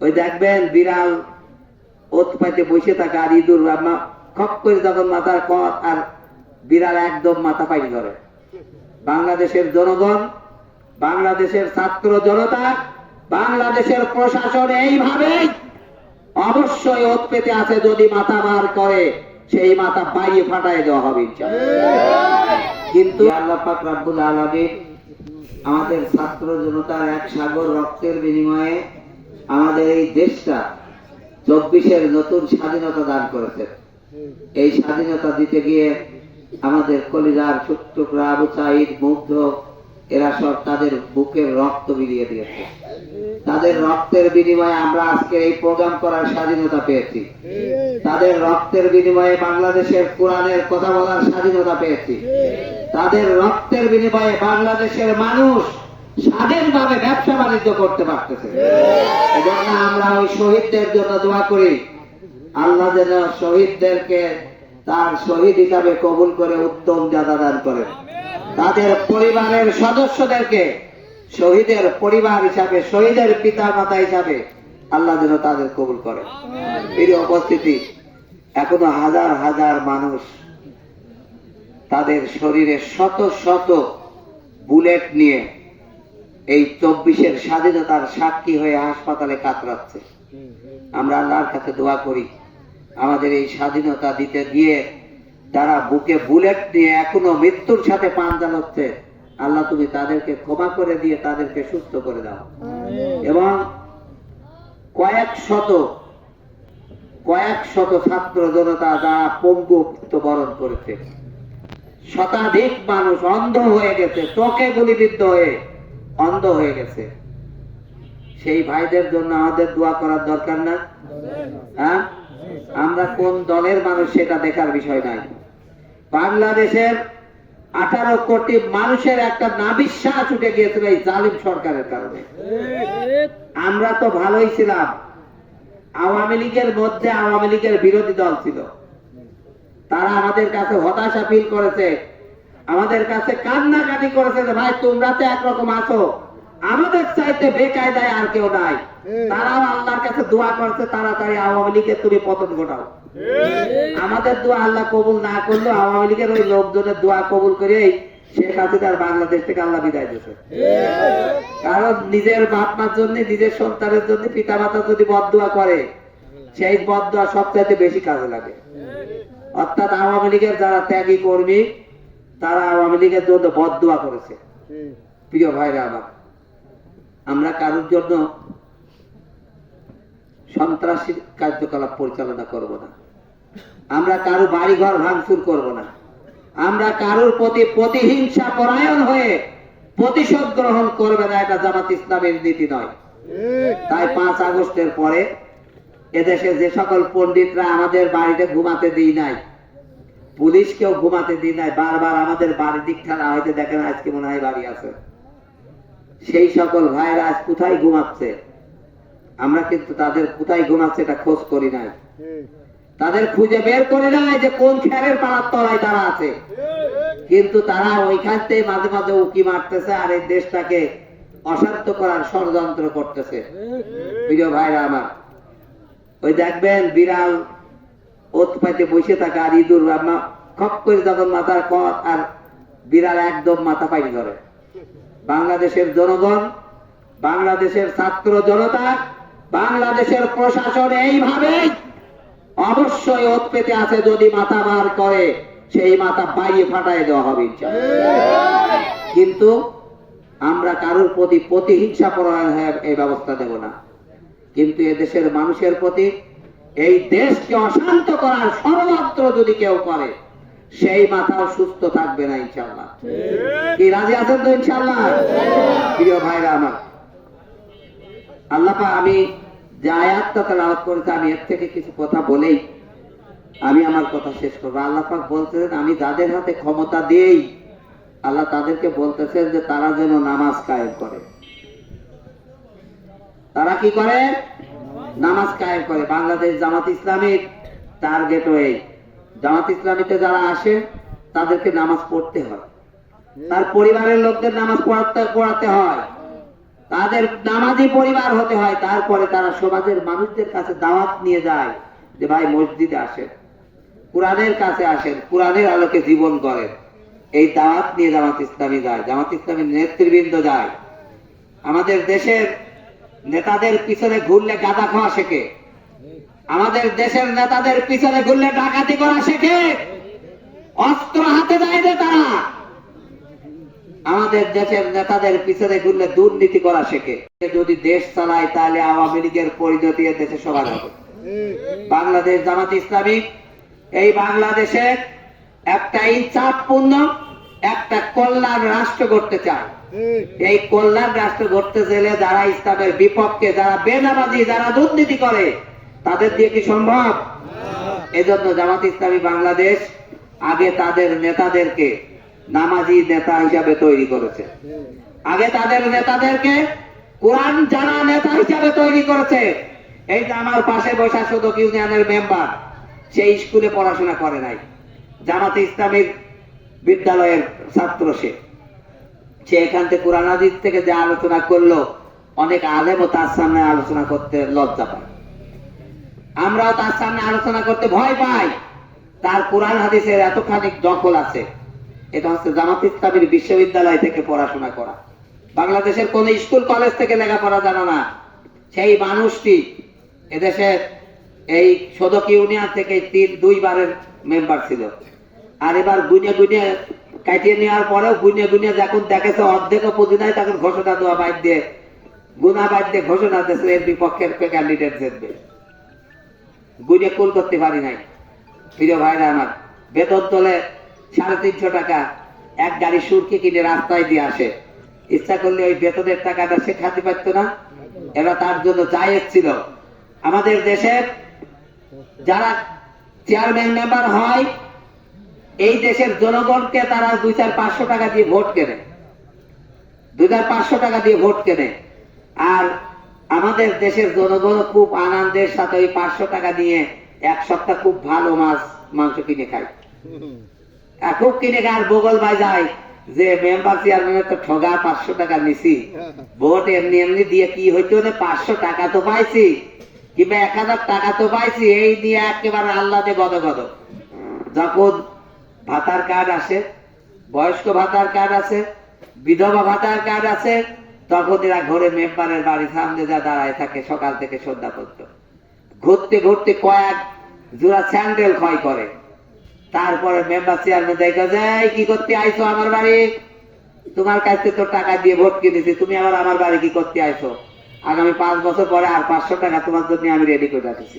ওই দেখবেন বিড়াল ওত পাইতে বসে থাকে আর ইঁদুর খপ করে যখন মাথার কট আর বিড়াল একদম মাথা পাইনি ধরে। বাংলাদেশের জনগণ, বাংলাদেশের ছাত্র জনতা, বাংলাদেশের প্রশাসন এইভাবেই অবশ্যই ওত পেতে আছে যদি মাথা বার করে, সেই মাথা বাইরে ফাটাই দেওয়া হবে কিন্তু আল্লাহ রাব্বুল আলামিন আমাদের ছাত্র জনতার এক সাগর রক্তের বিনিময়ে আমাদের এই দেশটা চব্বিশের নতুন স্বাধীনতা দান করেছে। এই স্বাধীনতা দিতে গিয়ে আমাদের কলিজার টুকরা আবু সাইদ, মুগ্ধ, এরা সব তাদের বুকের রক্ত বিলিয়ে দিয়েছে। তাদের রক্তের বিনিময়ে আমরা আজকে এই প্রোগ্রাম করার স্বাধীনতা পেয়েছি। তাদের রক্তের বিনিময়ে বাংলাদেশের কোরআনের কথা বলার স্বাধীনতা পেয়েছি। তাদের রক্তের বিনিময়ে বাংলাদেশের মানুষ স্বাধীনভাবে ব্যবসা বাণিজ্য করতে পারতেছে। এজন্য আমরা ওই শহীদদের জন্য দোয়া করি। আল্লাহ যেন শহীদদেরকে তার শহীদ হিসাবে কবুল করে উত্তম জাদা দান করেন। তাদের পরিবারের সদস্যদেরকে শহীদের পরিবার হিসাবে, শহীদের পিতা মাতা হিসাবে আল্লাহ যেন তাদের কবুল করেন। এই উপস্থিতি এখনও হাজার হাজার মানুষ তাদের শরীরে শত শত বুলেট নিয়ে এই চব্বিশের স্বাধীনতার সাক্ষী হয়ে হাসপাতালে কাতরাচ্ছে। আমরা আল্লাহর কাছে দোয়া করি আমাদের এই স্বাধীনতা দিতে গিয়ে যারা বুকে বুলেট দিয়ে এখনও মৃত্যুর সাথে পান চালাচ্ছে আল্লাহ তুমি তাদেরকে ক্ষমা করে দিয়ে তাদেরকে সুস্থ করে দাও। এবং কয়েক শত কয়েক শত ছাত্র জনতা যারা পঙ্গু বরণ করেছে। শতাধিক মানুষ অন্ধ হয়ে গেছে চোখে গুলিবিদ্ধ হয়ে অন্ধ হয়ে গেছে। সেই ভাইদের জন্য আমাদের দোয়া করার দরকার না? হ্যাঁ? আমরা কোন দলের মানুষ সেটা দেখার বিষয় নাই। বাংলাদেশের আঠারো কোটি মানুষের একটা নাবিশ্বাস উঠে গিয়েছিল এই জালিম সরকারের কারণে। আমরা তো ভালোই ছিলাম। আওয়ামী লীগের মধ্যে আওয়ামী লীগের বিরোধী দল ছিল। তারা আমাদের কাছে হতাশা ফিল করেছে। আমাদের কাছে কান্নাকাটি করেছে যে ভাই তোমরা তো একরকম আছো। আমাদের চাইতে বেকায়দায় আর কেউ নাই। তারাও আল্লাহর কাছে দোয়া করছে তাড়াতাড়ি আওয়ামী লীগের তুমি পতন ঘটাও। আমাদের দোয়া আল্লাহ কবুল না করল আওয়ামী লীগের ওই লোকজনের দোয়া কবুল করে শেখ হাসিনার বাংলাদেশ থেকে আল্লাহ বিদায় দিয়েছে। কারণ নিজের বাপ মার জন্য নিজের সন্তানের জন্য পিতা মাতা যদি বদুয়া করে সেই বদুয়া সবচাইতে বেশি কাজে লাগে। অর্থাৎ আওয়ামী লীগের যারা ত্যাগী কর্মী তারা আওয়ামী লীগের জন্য বদুয়া করেছে। প্রিয় ভাইরা আমার আমরা কারোর জন্য সন্ত্রাসী কার্যকলাপ পরিচালনা করব না। আমরা কারও বাড়ি ঘর ভাঙচুর করব না। আমরা কারোর প্রতি প্রতিহিংসা পরায়ণ হয়ে প্রতিশোধ গ্রহণ করবে না এটা জামাত ইসলামের নীতি নয়। তাই পাঁচ আগস্টের পরে এদেশে যে সকল পণ্ডিতরা আমাদের বাড়িতে ঘুমাতে দিই নাই পুলিশকেও ঘুমাতে দিই নাই, বারবার আমাদের বাড়ির দিক ঠানা হয়তো দেখেন আজকে মনে হয় বাড়ি আছে। সেই সকল ভাইরা আজ কোথায় ঘুমাচ্ছে? আমরা কিন্তু তাদের কোথায় ঘুমাচ্ছে এটা খোঁজ করি নাই। তাদের খুঁজে বের করে নাই যে কোন খেরের পাড়ার তলায় তারা আছে। কিন্তু তারা ওইখান থেকে মাঝে মাঝে উকি মারতেছে আর এই দেশটাকে অশান্ত করার ষড়যন্ত্র করতেছে। প্রিয় ভাইরা আমার, ওই দেখবেন বিড়াল ওত পাইতে বসে থাকে আর ইঁদুর খপ করে যখন মাথার কট আর বিড়াল একদম মাথা পাইনি ধরে। বাংলাদেশের জনগণ, বাংলাদেশের ছাত্র জনতা, বাংলাদেশের প্রশাসন এইভাবেই অবশ্যই ওত পেতে আছে যদি মাথা বার করে, সেই মাথা বাইরে ফাটাই দেওয়া হবে কিন্তু আমরা কারোর প্রতি প্রতিহিংসা পরায়ণ হয়ে এই ব্যবস্থা দেব না। কিন্তু এদেশের মানুষের প্রতি এই দেশকে অশান্ত করার ষড়যন্ত্র যদি কেউ করে সেই মাথাও সুস্থ থাকবে না ইনশাল্লাহ কি রাজি আছেন তো ইনশাল্লাহ প্রিয় ভাইরা আমার আল্লাহ আমি যে আয়াতটা তেলাওয়াত করেছে আমি এর থেকে কিছু কথা বলেই আমি আমার কথা শেষ করব। আল্লাহ পাক বলতেছেন আমি যাদের হাতে ক্ষমতা দিয়েই আল্লাহ তাদেরকে বলতেছেন যে তারা যেন নামাজ কায়েম করে। তারা কি করে? নামাজ কায়েম করে বাংলাদেশ জামাত ইসলামিক টার্গেট হয়ে। জামাত ইসলামীতে যারা আসে, তাদেরকে নামাজ পড়তে হয়। তার পরিবারের লোকদের নামাজ পড়াতে পড়াতে হয়। তাদের নামাজি পরিবার হতে হয়। তারপরে তারা সমাজের মানুষদের কাছে দাওয়াত নিয়ে যায় যে, ভাই, মসজিদে আসেন। কোরআনের কাছে আসেন। কোরআনের আলোকে জীবন করেন এই দাওয়াত নিয়ে জামাত ইসলামী যায়। জামাত ইসলামীর নেতৃবৃন্দ যায়। আমাদের দেশের নেতাদের পিছনে ঘুরলে গাঁদা খাওয়া শেখে। আমাদের দেশের নেতাদের পিছনে ঘুরলে ডাকাতি করা শেখে। অস্ত্র হাতে দেয় না তারা। আমাদের দেশের নেতাদের পিছনে ঘুরলে দুর্নীতি করা শেখে। যদি দেশ চালায়, তাহলে আওয়ামী লীগের পরিণতি দেশে সবার হবে। বাংলাদেশ জামাত ইসলামী, এই বাংলাদেশে একটা ইনসাফপূর্ণ একটা কল্যাণ রাষ্ট্র করতে চায়। এই কল্যাণ রাষ্ট্র করতে গেলে যারা ইসলামের বিপক্ষে, যারা বেনামাজি, যারা দুর্নীতি করে, তাদের দিয়ে কি সম্ভব? এজন্য জামাত ইসলামী বাংলাদেশ আগে তাদের নেতাদেরকে নামাজি নেতা হিসাবে তৈরি করেছে। আগে তাদের নেতাদেরকে কোরআন জানা নেতা হিসাবে তৈরি করেছে। এই যে আমার পাশে বসা সদক ইউনিয়নের মেম্বার সেই স্কুলে পড়াশোনা করে নাই। জামাতে ইসলামীর বিদ্যালয়ের ছাত্র সে। সে এখান থেকে কোরআন হাদিস থেকে যে আলোচনা করল, অনেক আলেমও তার সামনে আলোচনা করতে লজ্জা পায়। আমরাও তার সামনে আলোচনা করতে ভয় পাই। তার কোরআন হাদিসের এতখানি দখল আছে। এটা হচ্ছে জামাত ইসলামীর বিশ্ববিদ্যালয় থেকে পড়াশোনা করা। বাংলাদেশের কোন স্কুল, কলেজ থেকে লেখাপড়া জানা না। সেই মানুষটি এদেশের এই সদক ইউনিয়ন থেকে তিন, দুইবারের মেম্বার ছিল। আর এবার গুনে গুনে কাটিয়ে নেওয়ার পরেও গুনে গুনে যখন দেখেছে অর্ধেকও পুঁজি নাই, তখন ঘোষণা দেওয়া বাইর দিয়ে গুনা বাইর দিয়ে ঘোষণা দিয়েছে এর বিপক্ষের ক্যান্ডিডেট জিতবে। গুনে কুল করতে পারি নাই। প্রিয় ভাইরা আমার, বেতন তোলে সাড়ে তিনশো টাকা, এক গাড়ি সুরকে কিনে রাস্তায় দিয়ে আসে। ইচ্ছা করলে ওই বেতনের টাকাটা সে খাতে পারতো না। এরা তার জন্য জায়েজ ছিল। আমাদের দেশের যারা চেয়ারম্যান মেম্বার হয় এই দেশের জনগণকে তারা দুই চার পাঁচশো টাকা দিয়ে ভোট কেনে। দুই চার পাঁচশো টাকা দিয়ে ভোট কেনে। আর আমাদের দেশের জনগণ খুব আনন্দের সাথে ওই পাঁচশো টাকা দিয়ে এক সপ্তাহ খুব ভালো মাছ, মাংস কিনে খায়। আর খুব কিনে খায়। আর বগল বাজায় যে, মেম্বার চেয়ারম্যানের তো ঠগা পাঁচশো টাকা নিছি। ভোট এমনি এমনি দিয়ে কি হইতো না? পাঁচশো টাকা তো পাইছি। কিংবা এক হাজার টাকা তো পাইছি। এই নিয়ে একেবারে আল্লাহতে গদ গদ যখন ভাতার কার্ড আসে বয়স্ক ভাতার কার্ড আছে, বিধবা ভাতার কার্ড আছে তখন এরা ঘরে মেম্বারের বাড়ি সামনে যা দাঁড়ায় থাকে সকাল থেকে সন্ধ্যা পর্যন্ত। ঘুরতে ঘুরতে কয়েক জোড়া স্যান্ডেল ক্ষয় করে। তারপরে মেম্বার চেয়ারম্যান দেখা যায় কি করতে আইছো আমার বাড়ি? তোমার কাছে তো টাকা দিয়ে ভোট কিনেছি তুমি আবার আমার বাড়ি কি করতে আইছো? আগামী পাঁচ বছর পরে আর পাঁচশো টাকা তোমার জন্য আমি রেডি করে রাখছি।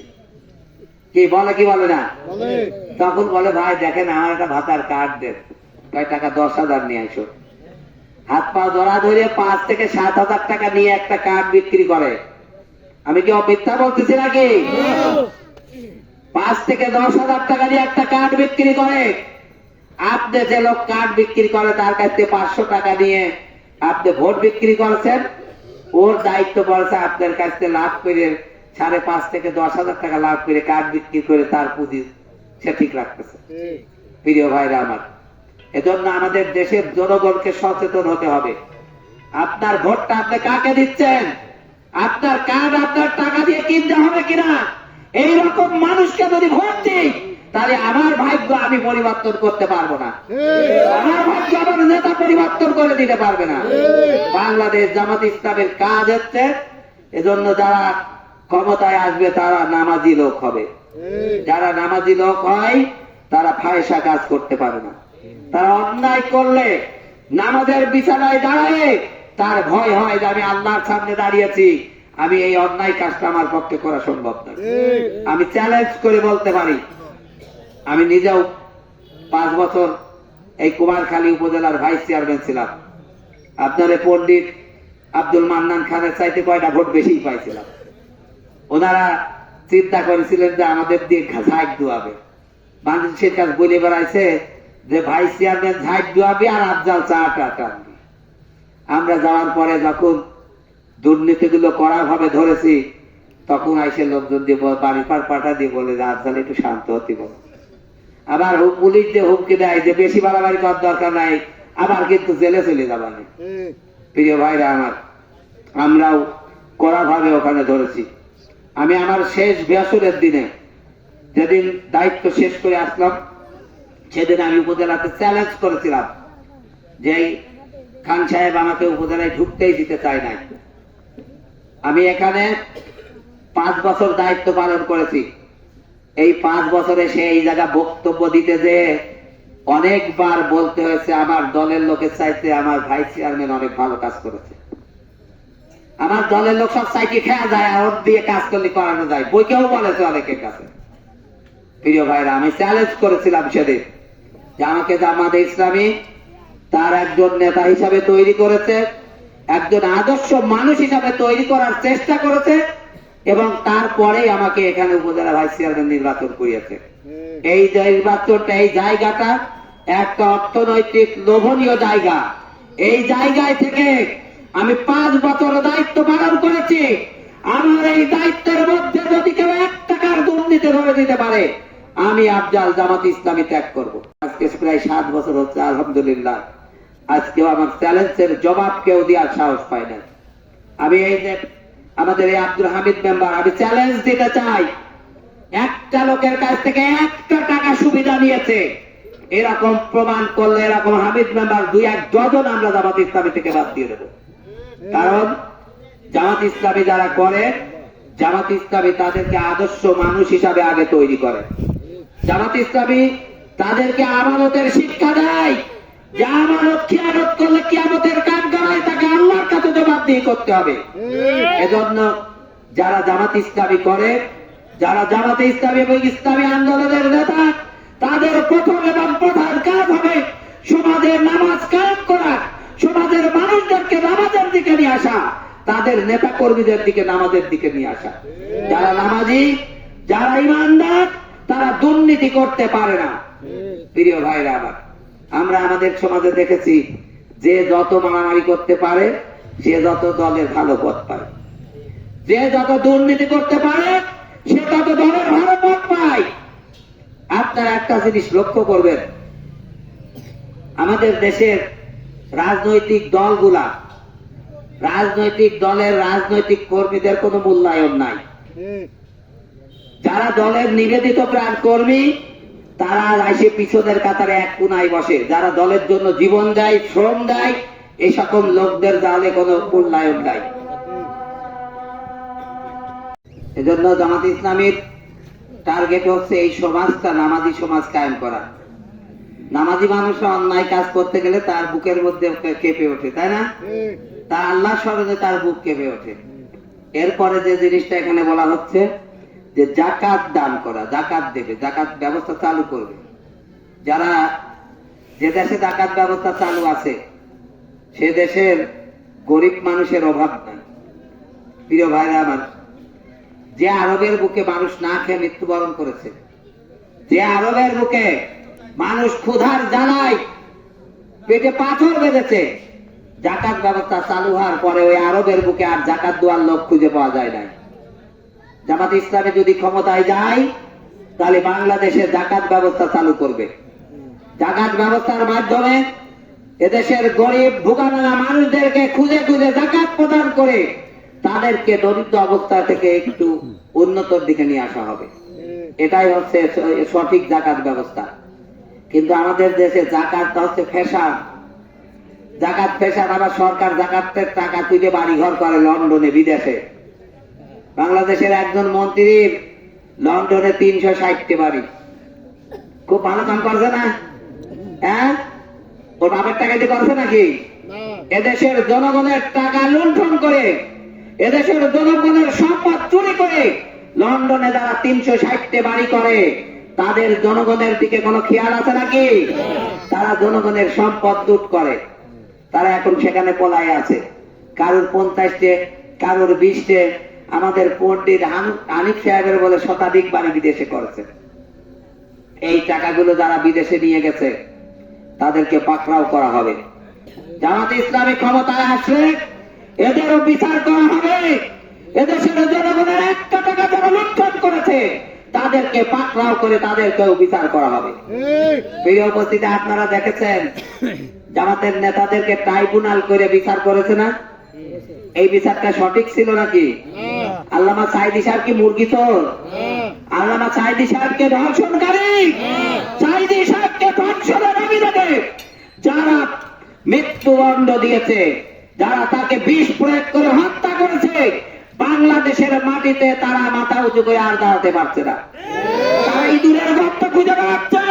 কি বলে কি বলে না? তখন বলে ভাই দেখেন আমার একটা ভাতার কার্ড দেন কয় টাকা? দশ হাজার নিয়ে আসো। হাত পা ধরা ধরে পাঁচ থেকে সাত হাজার টাকা নিয়ে একটা কার্ড বিক্রি করে। আমি কি মিথ্যা বলতেছি নাকি? পাঁচ থেকে দশ হাজার টাকা দিয়ে একটা কার্ড বিক্রি করে। আপনি যে লোক কার্ড বিক্রি করে তার কাছ থেকে পাঁচশো টাকা নিয়ে আপনি ভোট বিক্রি করেছেন ওর দায়িত্ব পড়েছে আপনার কাছ থেকে লাভ করে সাড়ে পাঁচ থেকে দশ হাজার টাকা লাভ করে কার্ড বিক্রি করে তার পুঁজি সে ঠিক রাখতেছে। প্রিয় ভাইরা আমার এজন্য আমাদের দেশের জনগণকে সচেতন হতে হবে। আপনার ভোটটা আপনি কাকে দিচ্ছেন? আপনার কার্ড আপনার টাকা দিয়ে কিনতে হবে কিনা? এইরকম মানুষকে যদি ভোট দিই তাহলে আমার ভাগ্য আমি পরিবর্তন করতে পারব না। আমার ভাগ্য আমার নেতা পরিবর্তন করে দিতে পারবে না। বাংলাদেশ জামাত ইসলামের কাজ হচ্ছে এজন্য যারা ক্ষমতায় আসবে তারা নামাজি লোক হবে। যারা নামাজি লোক হয় তারা ফায়সা কাজ করতে পারে না। তারা অন্যায় করলে নামাজের বিছানায় দাঁড়ায় তার ভয় হয় যে আমি আল্লাহর সামনে দাঁড়িয়েছি আমি এই অন্যায় কাজটা আমার পক্ষে করা সম্ভব নয় আমি চ্যালেঞ্জ করে বলতে পারি আমি নিজেও পাঁচ বছর এই কুমারখালী উপজেলার ভাইস চেয়ারম্যান ছিলাম। আপনার এই পণ্ডিত আব্দুল মান্নান খানের চাইতে কয়টা ভোট বেশি পাইছিলাম। ওনারা চিন্তা করেছিলেন যে আমাদের দিয়ে ঝাঁক দুয়াবে বাংলাদেশের কাজ বলে বেড়াইছে যে ভাইস চেয়ারম্যান ঝাঁক দুয়াবে আর আফজাল চাটা টানবে। আমরা যাওয়ার পরে যখন দুর্নীতিগুলো করা ভাবে ধরেছি তখন আইসে লোকজন দিয়ে বাড়ি পার পাঠা দিয়ে বলে যে আফজাল একটু শান্ত হতে বলো। আবার হুম- পুলিশ দিয়ে হুমকি দেয় যে বেশি বাড়াবাড়ি করার দরকার নাই আবার কিন্তু জেলে চলে যাবানি। প্রিয় ভাইরা আমার আমরাও কড়াভাবে ওখানে ধরেছি। আমি আমার শেষ বেসরের দিনে যেদিন দায়িত্ব শেষ করে আসলাম, সেদিন আমি উপজেলাতে চ্যালেঞ্জ করেছিলাম যে খান সাহেব আমাকে উপজেলায় ঢুকতেই দিতে চায় নাই। আমি এখানে পাঁচ বছর দায়িত্ব পালন করেছি। এই পাঁচ বছরে সে এই জায়গা বক্তব্য দিতে যে অনেকবার বলতে হয়েছে, আমার দলের লোকের চাইতে আমার ভাইস চেয়ারম্যান অনেক ভালো কাজ করেছে। আমার দলের লোক সব সাইকে খেয়া যায় আর ওর দিয়ে কাজ করলে করানো যায়। বইকেও বলেছে অনেকের কাছে। প্রিয় ভাইরা আমি চ্যালেঞ্জ করেছিলাম সেদিন যে আমাকে জামাতে ইসলামী তার একজন নেতা হিসাবে তৈরি করেছে একজন আদর্শ মানুষ হিসাবে তৈরি করার চেষ্টা করেছে এবং তারপরেই আমাকে এখানে উপজেলা ভাইস চেয়ারম্যান নির্বাচন করিয়েছে। এই যে নির্বাচনটা এই জায়গাটা একটা অর্থনৈতিক লোভনীয় জায়গা। এই জায়গায় থেকে আমি পাঁচ বছর দায়িত্ব পালন করেছি। আমার এই দায়িত্বের মধ্যে যদি কেউ এক টাকার দুর্নীতি ধরে দিতে পারে, আমি আফজাল জামাত ইসলামী ত্যাগ করব। আজকে প্রায় সাত বছর হচ্ছে, আলহামদুলিল্লাহ। আজকেও আমার চ্যালেঞ্জের জবাব কেউ দেওয়ার সাহস পায় না আমি এই যে আমাদের এই আব্দুল হামিদ মেম্বার, আমি চ্যালেঞ্জ দিতে চাই। একটা লোকের কাছ থেকে একটা টাকা সুবিধা নিয়েছে। এরকম প্রমাণ করলে এরকম হামিদ মেম্বার দুই এক ডজন আমরা জামাত ইসলামী থেকে বাদ দিয়ে দেবো। কারণ জামাত ইসলামী যারা করে, জামাত ইসলামী তাদেরকে আদর্শ মানুষ হিসাবে আগে তৈরি করে। জামাত ইসলামী তাদেরকে আমানতের শিক্ষা দেয়। যারা জামাত ইসলামী ইসলামী আন্দোলনের নেতা, তাদের এবং প্রধান কাজ হবে সমাজের নামাজ কায়েম করা সমাজের মানুষদেরকে নামাজের দিকে নিয়ে আসা, তাদের নেতা কর্মীদের দিকে, নামাজের দিকে নিয়ে আসা। যারা নামাজি, যারা ইমানদার, তারা দুর্নীতি করতে পারে না। প্রিয় ভাইরা আমার, আমরা আমাদের সমাজে দেখেছি, যে যত মারামারি করতে পারে, সে যত দলের ভালো পথ পায়। যে যত দুর্নীতি করতে পারে, সে তত দলের ভালো পথ পায়। আপনারা একটা জিনিস লক্ষ্য করবেন। আমাদের দেশের রাজনৈতিক দলগুলা রাজনৈতিক দলের রাজনৈতিক কর্মীদের কোনো মূল্যায়ন নাই। যারা দলের নিবেদিত প্রাণ কর্মী তারা এসে পিছনের কাতারে এক কোনায় বসে। যারা দলের জন্য জীবন দেয়, শ্রম দেয় এই সকল লোকদের দলে কোনো মূল্যায়ন নাই। এজন্য জামাত ইসলামীর টার্গেট হচ্ছে এই সমাজটা নামাজি সমাজ কায়েম করা। নামাজি মানুষ অন্যায় কাজ করতে গেলে তার বুকের মধ্যে কেঁপে ওঠে, তাই না? তা আল্লাহ স্মরণে তার বুক কেঁপে ওঠে। এরপরে যে জিনিসটা এখানে বলা হচ্ছে যে জাকাত দান করা জাকাত দেবে জাকাত ব্যবস্থা চালু করবে। যারা যে দেশে জাকাত ব্যবস্থা চালু আছে, সে দেশের গরিব মানুষের অভাব নাই। প্রিয় ভাইরা আমার, যে আরবের বুকে মানুষ না খেয়ে মৃত্যুবরণ করেছে, যে আরবের বুকে মানুষ ক্ষুধার জ্বালায় পেটে পাথর বেঁধেছে জাকাত ব্যবস্থা চালু হওয়ার পরে ওই আরবের বুকে আর জাকাত দেওয়ার লোক খুঁজে পাওয়া যায় নাই। জামাত ইসলামে যদি ক্ষমতায় যায়, তাহলে বাংলাদেশে জাকাত ব্যবস্থা চালু করবে। জাকাত ব্যবস্থার মাধ্যমে এদেশের গরিব ভুগানা মানুষদেরকে খুঁজে খুঁজে জাকাত প্রদান করে তাদেরকে দরিদ্র অবস্থা থেকে একটু উন্নতর দিকে নিয়ে আসা হবে। এটাই হচ্ছে সঠিক জাকাত ব্যবস্থা। কিন্তু আমাদের দেশে জাকাতটা হচ্ছে ফ্যাশন। জাকাত ফ্যাশন আবার সরকার জাকাতের টাকা তুলে বাড়ি ঘর করে লন্ডনে বিদেশে। বাংলাদেশের একজন মন্ত্রীর লন্ডনে তিনশো ষাটটি বাড়ি। খুব ভালো কাম করছে না? হ্যাঁ? ওর বাপের টাকা দিয়ে করছে নাকি? এদেশের জনগণের টাকা লুণ্ঠন করে এদেশের জনগণের সম্পদ চুরি করে লন্ডনে যারা তিনশো ষাটটি বাড়ি করে তাদের জনগণের দিকে কোনো খেয়াল আছে নাকি? তারা জনগণের সম্পদ লুট করে। তারা এখন সেখানে পলায় আছে। কারোর পঞ্চাশটে কারোর বিশটে আমাদের পন্ডিত হান- হানিফ সাহেবের বলে শতাধিক বাড়ি বিদেশে করেছে। এই টাকাগুলো যারা বিদেশে নিয়ে গেছে তাদেরকে পাকড়াও করা হবে। জামাত ইসলামী ক্ষমতায় আসলে এদেরও বিচার করা হবে। এদেশের জনগণের একটা টাকা যারা লুণ্ঠন করেছে তাদেরকে পাকড়াও করে তাদেরকেও বিচার করা হবে। প্রিয় উপস্থিতি আপনারা দেখেছেন জামাতের নেতাদেরকে ট্রাইব্যুনাল করে বিচার করেছে না? এই বিচারটা সঠিক ছিল নাকি? আল্লামা সাইদি সাহেব কি মুরগি চোর? আল্লামা সাইদি সাহেবকে ধর্ষণকারী? সাইদি সাহেবকে ধর্ষণের অভিযোগে যারা মৃত্যুদণ্ড দিয়েছে, যারা তাকে বিষ প্রয়োগ করে হত্যা করেছে, বাংলাদেশের মাটিতে তারা মাথা উঁচু করে আর দাঁড়াতে পারছে না। তারা ইঁদুরের গর্ত খুঁজে বেড়াচ্ছে।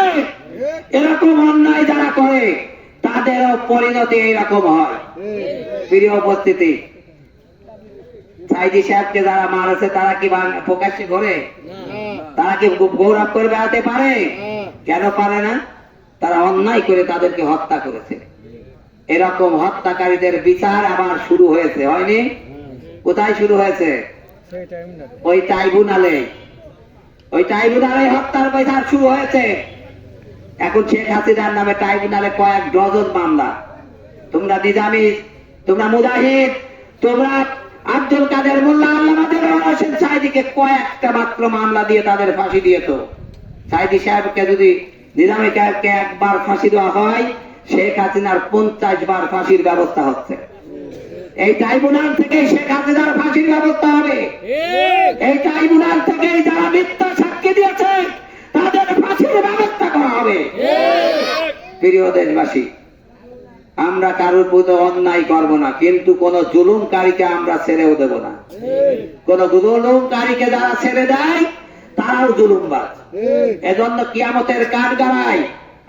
এরকম অন্যায় যারা করে তাদেরও পরিণতি এইরকম হয়। প্রিয় উপস্থিতি, সাইদি সাহেবকে যারা মারেছে, তারা কি প্রকাশ্যে করে তারা কি গৌরব করে বেড়াতে পারে? কেন পারে না? তারা অন্যায় করে তাদেরকে হত্যা করেছে। এরকম হত্যাকারীদের বিচার আবার শুরু হয়েছে, হয়নি? কোথায় শুরু হয়েছে? ওই ট্রাইব্যুনালে। ওই ট্রাইব্যুনালে হত্যার বিচার শুরু হয়েছে। এখন শেখ হাসিনার নামে ট্রাইব্যুনালে কয়েক ডজন মামলা। তোমরা নিজামি তোমরা মুজাহিদ তোমরা আব্দুল কাদের মোল্লা আল্লামা দেলোয়ার হোসেন সাইদিকে কয়েকটা মাত্র মামলা দিয়ে তাদের ফাঁসি দিয়েছ। সাইদি সাহেবকে যদি নিজামী সাহেবকে একবার ফাঁসি দেওয়া হয় শেখ হাসিনার পঞ্চাশ বার ফাঁসির ব্যবস্থা হচ্ছে। এই ট্রাইব্যুনাল থেকে শেখ হাসিনার ফাঁসির ব্যবস্থা হবে। এই ট্রাইব্যুনাল থেকে যারা মিথ্যা সাক্ষী দিয়েছে তাদের ফাঁসির ব্যবস্থা করা হবে। প্রিয় দেশবাসী, আমরা কারোর প্রতি অন্যায় করব না, কিন্তু কোন জুলুমকারীকে আমরা ছেড়েও দেব না। কোন জুলুমকারীকে যারা ছেড়ে দেয়, তারাও জুলুমবাজ। এজন্য কিয়ামতের কাঠ গাড়ায়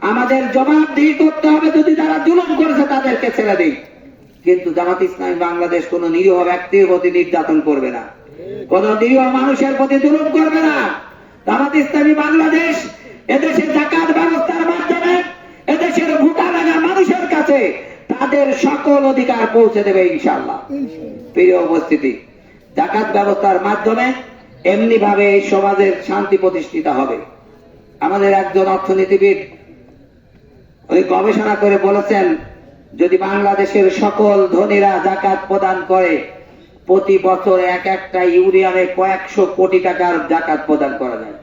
আমাদের জবাবদিহি করতে হবে, যদি যারা জুলুম করেছে তাদেরকে ছেড়ে দিই। কিন্তু জামাত ইসলামী বাংলাদেশ কোন নিরীহ ব্যক্তির প্রতি নির্যাতন করবে না। কোন নিরীহ মানুষের প্রতি জুলুম করবে না। জামাত ইসলামী বাংলাদেশ এদেশের জাকাত ব্যবস্থার মাধ্যমে এদেশের ভূতা লাগা মানুষের কাছে তাদের সকল অধিকার পৌঁছে দেবে ইনশাল্লাহ প্রিয় উপস্থিতি জাকাত ব্যবস্থার মাধ্যমে এমনি ভাবে এই সমাজের শান্তি প্রতিষ্ঠিত হবে। আমাদের একজন অর্থনীতিবিদ ওই গবেষণা করে বলেছেন যদি বাংলাদেশের সকল ধনীরা জাকাত প্রদান করে প্রতি বছর এক একটা ইউনিয়নে কয়েকশো কোটি টাকার জাকাত প্রদান করা যায়।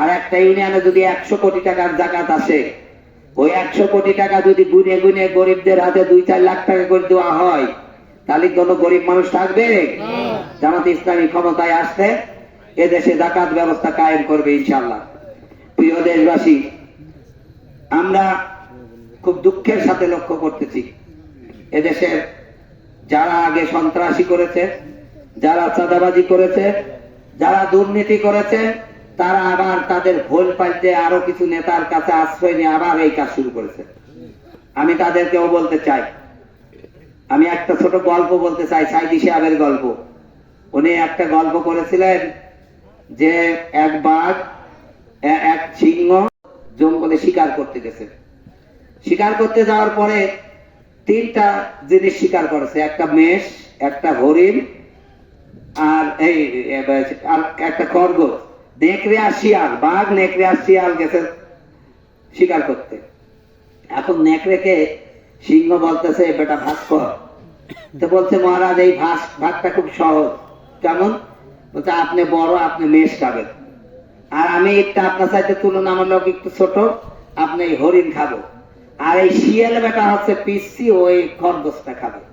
আর একটা ইউনিয়নে যদি একশো কোটি টাকার জাকাত আসে ওই একশো কোটি টাকা যদি গুনে গুনে গরিবদের হাতে দুই চার লাখ টাকা করে দেওয়া হয় তাহলে কোনো গরিব মানুষ থাকবে? জামাত ইসলামী ক্ষমতায় আসতে এদেশে জাকাত ব্যবস্থা কায়েম করবে ইনশাল্লাহ প্রিয় দেশবাসী আমরা খুব দুঃখের সাথে লক্ষ্য করতেছি। এদেশের যারা আগে সন্ত্রাসী করেছে, যারা চাঁদাবাজি করেছে, যারা দুর্নীতি করেছে, তারা আবার তাদের ভোল পাল্টে আরও কিছু নেতার কাছে আশ্রয় নিয়ে আবার এই কাজ শুরু করেছে। আমি তাদেরকেও বলতে চাই, আমি একটা ছোট গল্প বলতে চাই, সাইদি সাহেবের গল্প। উনি একটা গল্প করেছিলেন যে এক বাঘ এক সিংহ জঙ্গলে শিকার করতে গেছে। শিকার করতে যাওয়ার পরে তিনটা জিনিস শিকার করেছে, একটা মেষ, একটা হরিণ, আর এই একটা খরগোশ। নেকড়ে আর শিয়াল, বাঘ নেকড়ে আর শিয়াল গেছে শিকার করতে। এখন নেকড়েকে সিংহ বলতেছে বেটা, ভাগ কর। তো বলছে, মহারাজ, এই ভাস ভাগটা খুব সহজ। কেমন? বলছে, আপনি বড়, আপনি মেষ খাবেন। আর আমি একটা আপনার সাথে তুলনামূলক একটু ছোট, আপনি হরিণ খাব। আর এই শিয়াল বেটা হচ্ছে পিসি ওই খরগোশটা খাবে।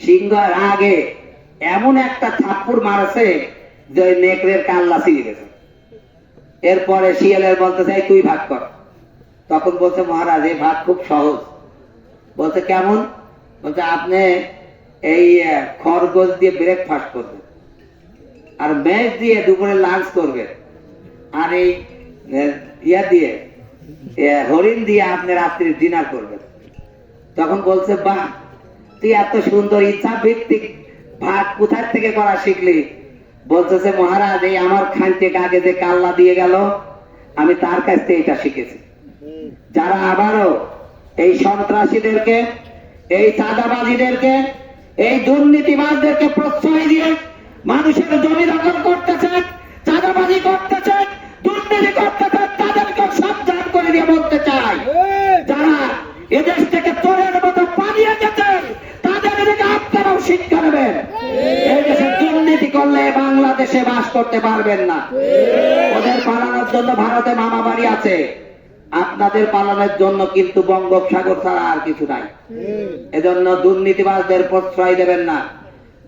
সিংহ আগে এমন একটা থাপ্পুর মারছে যে নেকড়ের কাল্লা ছিঁড়ে গেছে। এরপরে শিয়ালের বলতেছে, "এই তুই ভাগ কর। তখন বলছে, মহারাজ, এই ভাগ খুব সহজ। বলছে, কেমন? বলছে, আপনি এই খরগোশ দিয়ে ব্রেকফাস্ট করবেন আর মেষ দিয়ে দুপুরে লাঞ্চ করবেন। আর এই ইয়া দিয়ে হরিণ দিয়ে আপনি রাত্রি ডিনার করবেন। তখন বলছে, বাহ, তুই এত সুন্দর ইচ্ছা ভিত্তিক ভাগ কোথার থেকে করা শিখলি? বলতেছে, মহারাজ, এই আমার খান থেকে আগে যে কাল্লা দিয়ে গেল, আমি তার কাছ থেকে এটা শিখেছি। যারা আবারও এই সন্ত্রাসীদেরকে, এই চাঁদাবাজিদেরকে, এই দুর্নীতিবাজদেরকে প্রশ্রয় দিয়ে মানুষের জমি দখল করতেছেন চাঁদাবাজি করতেছেন দুর্নীতি করতেছেন তাদেরকে সাবধান করে দিয়ে বলতে চাই। যারা এদেশ থেকে চোরের মতো পালিয়ে গেছেন তাদের আপনারাও শিক্ষা নেবেন। দুর্নীতি করলে বাংলাদেশে বাস করতে পারবেন না। ওদের পালানোর জন্য ভারতে মামা বাড়ি আছে। আপনাদের জন্য কিন্তু বঙ্গোপসাগর ছাড়া আর কিছু নাই। এজন্য দুর্নীতিবাজদের প্রশ্রয় দেবেন না।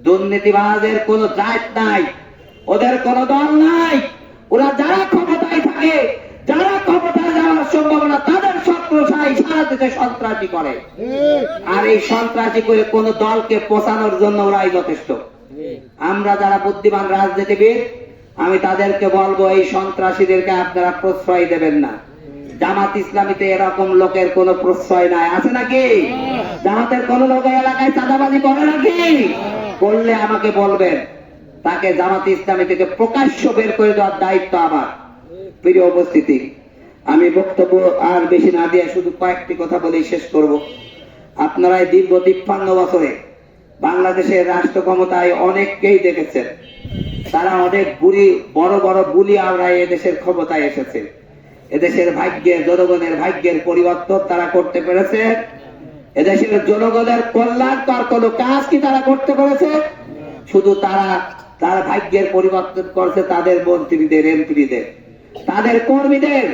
দুর্নীতিবাজের কোনো জাত নাই। ওদের কোনো দল নাই। ওরা যারা ক্ষমতায় থাকে, যারা ক্ষমতায় সম্ভাবনা তাদের সন্ত্রাসাই সারা দেশে সন্ত্রাসী করে। আর এই সন্ত্রাসী করে কোন দলকে পোষানোর জন্য ওরাই যথেষ্ট। আমরা যারা বুদ্ধিমান রাজনীতিবিদ, আমি তাদেরকে বলব, এই সন্ত্রাসীদেরকে আপনারা প্রশ্রয় দেবেন না। জামাত ইসলামীতে এরকম লোকের কোন প্রশ্রয় নাই। আছে নাকি? জামাতের কোন লোক এলাকায় চাঁদাবাজি করে নাকি? করলে আমাকে বলবেন। তাকে জামাত ইসলামী থেকে প্রকাশ্য বের করে দেওয়ার দায়িত্ব আমার। প্রিয় উপস্থিতি আমি বক্তব্য আর বেশি না দিয়ে শুধু কয়েকটি কথা বলেই শেষ করব। আপনারা দীর্ঘ তিপ্পান্ন বছরে বাংলাদেশের রাষ্ট্র ক্ষমতায় অনেককেই দেখেছেন। তারা অনেক বুড়ি, বড় বড় বুলি আমরা এদেশের ক্ষমতায় এসেছে। এদেশের ভাগ্যের, জনগণের ভাগ্যের পরিবর্তন তারা করতে পেরেছে। এদেশের জনগণের কল্যাণ তার কোনো কাজ কি তারা করতে পেরেছে? শুধু তারা, তার ভাগ্যের পরিবর্তন করছে তাদের মন্ত্রীদের, এমপিদের। তাদের কর্মীদের